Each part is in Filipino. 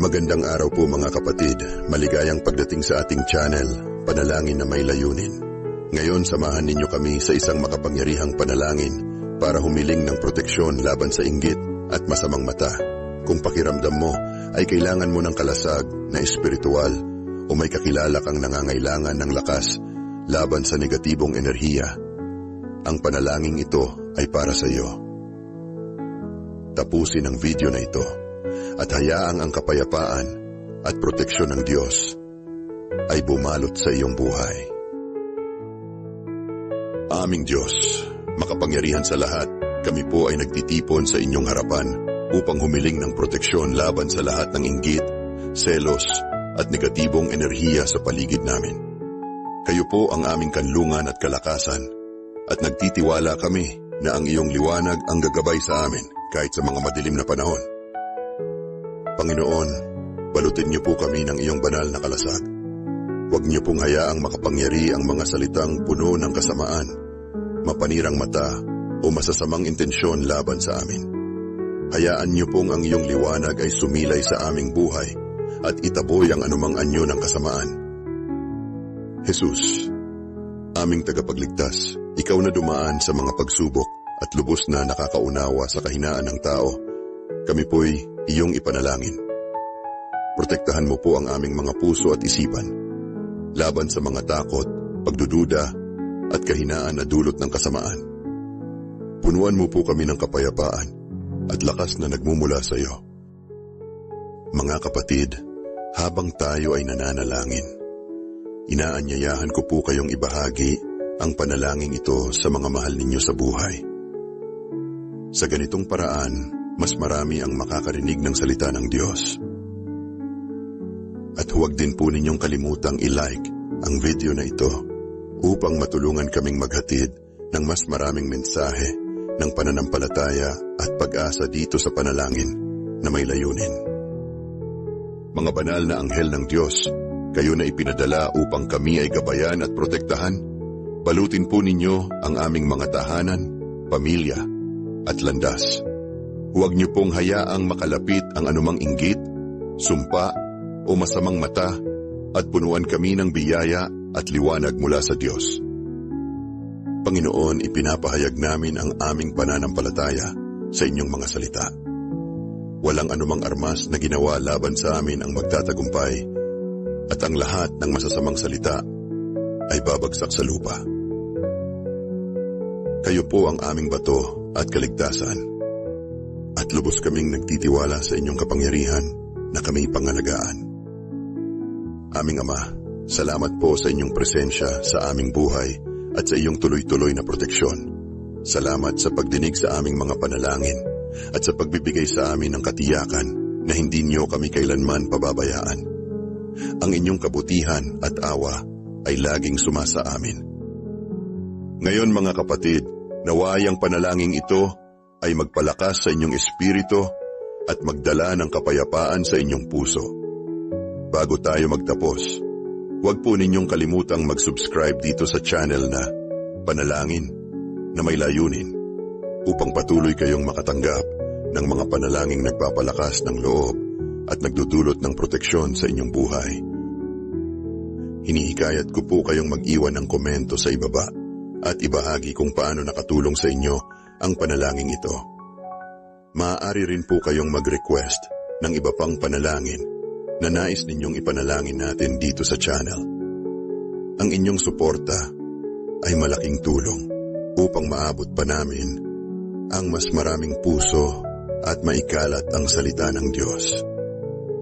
Magandang araw po mga kapatid. Maligayang pagdating sa ating channel, Panalangin na May Layunin. Ngayon samahan ninyo kami sa isang makapangyarihang panalangin para humiling ng proteksyon laban sa inggit at masamang mata. Kung pakiramdam mo ay kailangan mo ng kalasag na espiritual o may kakilala kang nangangailangan ng lakas laban sa negatibong enerhiya, ang panalangin ito ay para sa iyo. Tapusin ang video na ito at hayaang ang kapayapaan at proteksyon ng Diyos ay bumalot sa iyong buhay. Aming Diyos, makapangyarihan sa lahat, kami po ay nagtitipon sa inyong harapan upang humiling ng proteksyon laban sa lahat ng inggit, selos at negatibong enerhiya sa paligid namin. Kayo po ang aming kanlungan at kalakasan at nagtitiwala kami na ang iyong liwanag ang gagabay sa amin kahit sa mga madilim na panahon. Panginoon, balutin niyo po kami ng iyong banal na kalasag. Huwag niyo pong hayaang makapangyari ang mga salitang puno ng kasamaan, mapanirang mata o masasamang intensyon laban sa amin. Hayaan niyo pong ang iyong liwanag ay sumilay sa aming buhay at itaboy ang anumang anyo ng kasamaan. Jesus, aming tagapagligtas, ikaw na dumaan sa mga pagsubok at lubos na nakakaunawa sa kahinaan ng tao. Kami po'y iyong ipanalangin. Protektahan mo po ang aming mga puso at isipan laban sa mga takot, pagdududa at kahinaan na dulot ng kasamaan. Punuan mo po kami ng kapayapaan at lakas na nagmumula sa iyo. Mga kapatid, habang tayo ay nananalangin, inaanyayahan ko po kayong ibahagi ang panalangin ito sa mga mahal ninyo sa buhay. Sa ganitong paraan, mas marami ang makakarinig ng salita ng Diyos. At huwag din po ninyong kalimutang i-like ang video na ito upang matulungan kaming maghatid ng mas maraming mensahe ng pananampalataya at pag-asa dito sa panalangin na may layunin. Mga banal na anghel ng Diyos, kayo na ipinadala upang kami ay gabayan at protektahan. Balutin po ninyo ang aming mga tahanan, pamilya, at landas. Huwag niyo pong hayaang makalapit ang anumang inggit, sumpa, o masamang mata at punuan kami ng biyaya at liwanag mula sa Diyos. Panginoon, ipinapahayag namin ang aming pananampalataya sa inyong mga salita. Walang anumang armas na ginawa laban sa amin ang magtatagumpay at ang lahat ng masasamang salita ay babagsak sa lupa. Kayo po ang aming bato at kaligtasan at lubos kaming nagtitiwala sa inyong kapangyarihan na kami pangalagaan. Aming Ama, salamat po sa inyong presensya sa aming buhay at sa iyong tuloy-tuloy na proteksyon. Salamat sa pagdinig sa aming mga panalangin at sa pagbibigay sa amin ng katiyakan na hindi niyo kami kailanman pababayaan. Ang inyong kabutihan at awa ay laging sumasa amin. Ngayon mga kapatid, naway ang panalangin ito ay magpalakas sa inyong espiritu at magdala ng kapayapaan sa inyong puso. Bago tayo magtapos, huwag po ninyong kalimutang mag-subscribe dito sa channel na Panalangin na may layunin upang patuloy kayong makatanggap ng mga panalangin nagpapalakas ng loob at nagdudulot ng proteksyon sa inyong buhay. Hinihikayat ko po kayong mag-iwan ng komento sa ibaba at ibahagi kung paano nakatulong sa inyo ang panalangin ito. Maaari rin po kayong mag-request ng iba pang panalangin na nais ninyong ipanalangin natin dito sa channel. Ang inyong suporta ay malaking tulong upang maabot pa namin ang mas maraming puso at maikalat ang salita ng Diyos.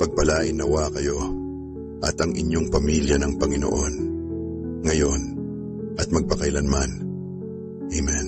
Pagpalain nawa kayo at ang inyong pamilya ng Panginoon ngayon at magpakailanman. Amen.